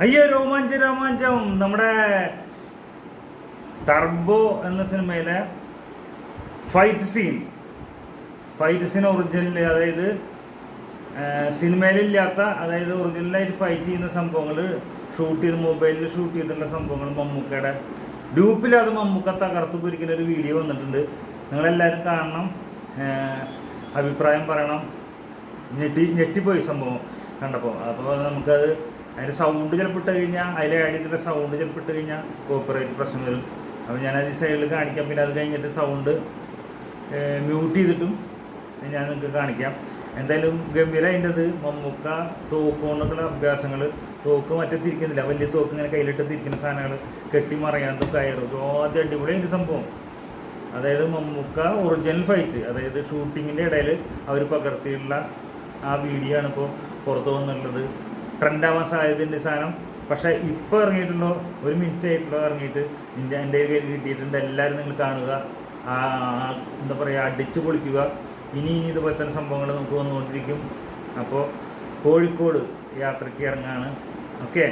അയ്യോ രോമാഞ്ച രോമാഞ്ചം. നമ്മുടെ ടർബോ എന്ന സിനിമയിലെ fight scene fight scene original അതായത് സിനിമയിലില്ലാത്ത അതായത് ഒറിജിനലായിട്ട് ഫൈറ്റ് ചെയ്യുന്ന സംഭവങ്ങൾ ഷൂട്ട് ചെയ്ത് മൊബൈലിൽ ഷൂട്ട് ചെയ്തിട്ടുള്ള സംഭവങ്ങൾ മമ്മൂക്കയുടെ ഡ്യൂപ്പിൽ അത് മമ്മൂക്ക തകർത്ത് പൊരിക്കുന്ന ഒരു വീഡിയോ വന്നിട്ടുണ്ട്. നിങ്ങളെല്ലാവരും കാണണം. അഭിപ്രായം പറയണം. ഞെട്ടി ഞെട്ടിപ്പോയി സംഭവം കണ്ടപ്പോൾ. അപ്പോൾ നമുക്കത് അതിന്റെ സൗണ്ട് ചിലപ്പോൾ കഴിഞ്ഞാൽ അതിലെ ആഡ് സൗണ്ട് ചിലപ്പോൾ കഴിഞ്ഞാൽ കോപ്പറേറ്റ് പ്രശ്നം വരും അപ്പോൾ ഞാൻ ഈ സൈഡിൽ കാണിക്കാം. പിന്നെ അത് കഴിഞ്ഞിട്ട് സൗണ്ട് മ്യൂട്ട് ചെയ്തിട്ടും ഞാൻ നിങ്ങൾക്ക് കാണിക്കാം. എന്തായാലും ഗംഭീര അതിന്റെത് മമ്മൂക്ക തോക്കുകൊണ്ടുള്ള അഭ്യാസങ്ങൾ തോക്ക് മറ്റേ തിരിക്കുന്നില്ല വലിയ തോക്ക് ഇങ്ങനെ കയ്യിലിട്ട് തിരിക്കുന്ന സാധനങ്ങൾ കെട്ടി മറയാണ്ടും കയറും. ആദ്യം അതിന്റെ സംഭവം. അതായത് മമ്മൂക്ക ഒറിജിനൽ ഫൈറ്റ് അതായത് ഷൂട്ടിങ്ങിന്റെ ഇടയിൽ അവർ പകർത്തിയുള്ള ആ വീഡിയോ ആണ് ഇപ്പോൾ പുറത്തു വന്നുള്ളത് ട്രെൻഡ് ആവാൻ സാധ്യതയുണ്ട് സാധനം. പക്ഷേ ഇപ്പോൾ ഇറങ്ങിയിട്ടുണ്ടോ ഒരു മിനിറ്റ് ആയിട്ടുള്ള ഇറങ്ങിയിട്ട് നിന്റെ എന്റെ കയ്യിൽ കിട്ടിയിട്ടുണ്ട്. എല്ലാവരും നിങ്ങൾ കാണുക. ആ എന്താ പറയുക അടിച്ചു പൊളിക്കുക. ഇനി ഇനി ഇതുപോലെ തന്നെ സംഭവങ്ങൾ നമുക്ക് വന്നുകൊണ്ടിരിക്കും. അപ്പോൾ കോഴിക്കോട് യാത്രയ്ക്ക് ഇറങ്ങാണ്. ഓക്കെ